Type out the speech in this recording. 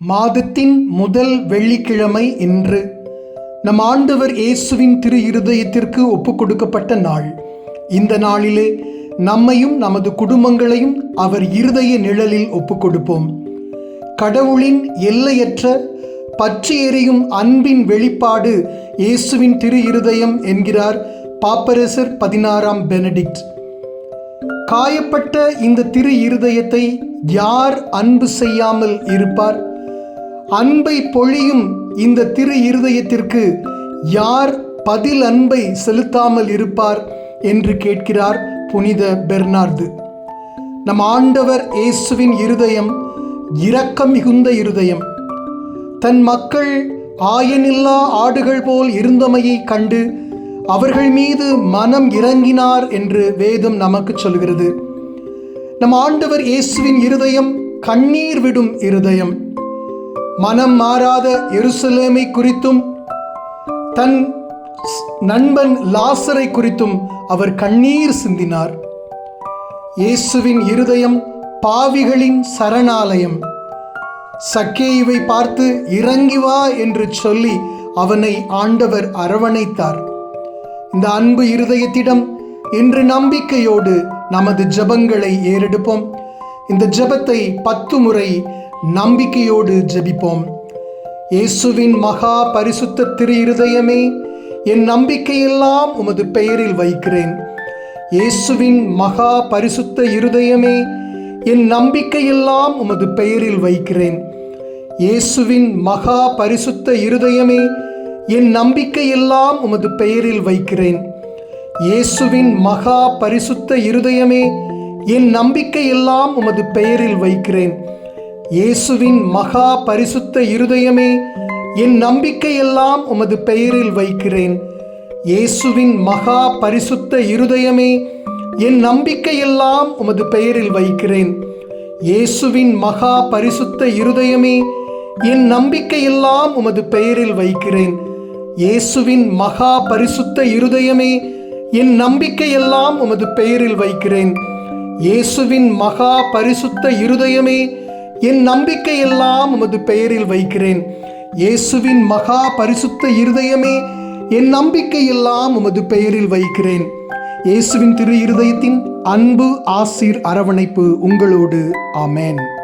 மாதத்தின் முதல் வெள்ளிக்கிழமை இன்று நம் ஆண்டவர் இயேசுவின் திரு இருதயத்திற்கு ஒப்பு கொடுக்கப்பட்ட நாள். இந்த நாளிலே நம்மையும் நமது குடும்பங்களையும் அவர் இருதய நிழலில் ஒப்பு கொடுப்போம் கடவுளின் எல்லையற்ற பற்றி எறியும் அன்பின் வெளிப்பாடு இயேசுவின் திரு இருதயம் என்கிறார் பாப்பரசர் பதினாறாம் பெனடிக்ட். காயப்பட்ட இந்த திரு இருதயத்தை யார் அன்பு செய்யாமல் இருப்பார்? அன்பை பொழியும் இந்த திரு இருதயத்திற்கு யார் பதில் அன்பை செலுத்தாமல் இருப்பார் என்று கேட்கிறார் புனித பெர்னார்து நம் ஆண்டவர் இயேசுவின் இருதயம் இரக்கம் மிகுந்த இருதயம். தன் மக்கள் ஆயனில்லா ஆடுகள் போல் இருந்தமையை கண்டு அவர்கள் மீது மனம் இறங்கினார் என்று வேதம் நமக்கு சொல்கிறது. நம் ஆண்டவர் இயேசுவின் இருதயம் கண்ணீர் விடும் இருதயம். மனம் மாறாத எருசலேமை குறித்தும் தன் நண்பன் லாசரை குறித்தும் அவர் கண்ணீர் சிந்தினார். இயேசுவின் இருதயம் பாவிகளின் சரணாலயம். சக்கேயுவை பார்த்து இறங்கி வா என்று சொல்லி அவனை ஆண்டவர் அரவணைத்தார். இந்த அன்பு இருதயத்திடம் இன்று நம்பிக்கையோடு நமது ஜெபங்களை ஏறெடுப்போம். இந்த ஜெபத்தை பத்து முறை நம்பிக்கையோடு ஜெபிப்போம். இயேசுவின் மகா பரிசுத்த திரு இருதயமே என் நம்பிக்கையெல்லாம் உமது பெயரில் வைக்கிறேன். இயேசுவின் மகா பரிசுத்த இருதயமே என் நம்பிக்கையெல்லாம் உமது பெயரில் வைக்கிறேன். இயேசுவின் மகா பரிசுத்த இருதயமே என் நம்பிக்கையெல்லாம் உமது பெயரில் வைக்கிறேன். இயேசுவின் மகா பரிசுத்த இருதயமே என் நம்பிக்கையெல்லாம் உமது பெயரில் வைக்கிறேன். இயேசுவின் மகா பரிசுத்த இருதயமே என் நம்பிக்கையெல்லாம் உமது பெயரில் வைக்கிறேன். இயேசுவின் மகா பரிசுத்த இருதயமே என் நம்பிக்கையெல்லாம் உமது பெயரில் வைக்கிறேன். இயேசுவின் மகா பரிசுத்த இருதயமே என் நம்பிக்கையெல்லாம் உமது பெயரில் வைக்கிறேன். இயேசுவின் மகா பரிசுத்த இருதயமே என் நம்பிக்கையெல்லாம் உமது பெயரில் வைக்கிறேன். இயேசுவின் மகா பரிசுத்த இருதயமே என் நம்பிக்கையெல்லாம் உமது பெயரில் வைக்கிறேன். இயேசுவின் மகா பரிசுத்த இருதயமே என் நம்பிக்கையெல்லாம் உமது பெயரில் வைக்கிறேன். இயேசுவின் திரு இருதயத்தின் அன்பு ஆசீர் அரவணைப்பு உங்களோடு. ஆமேன்.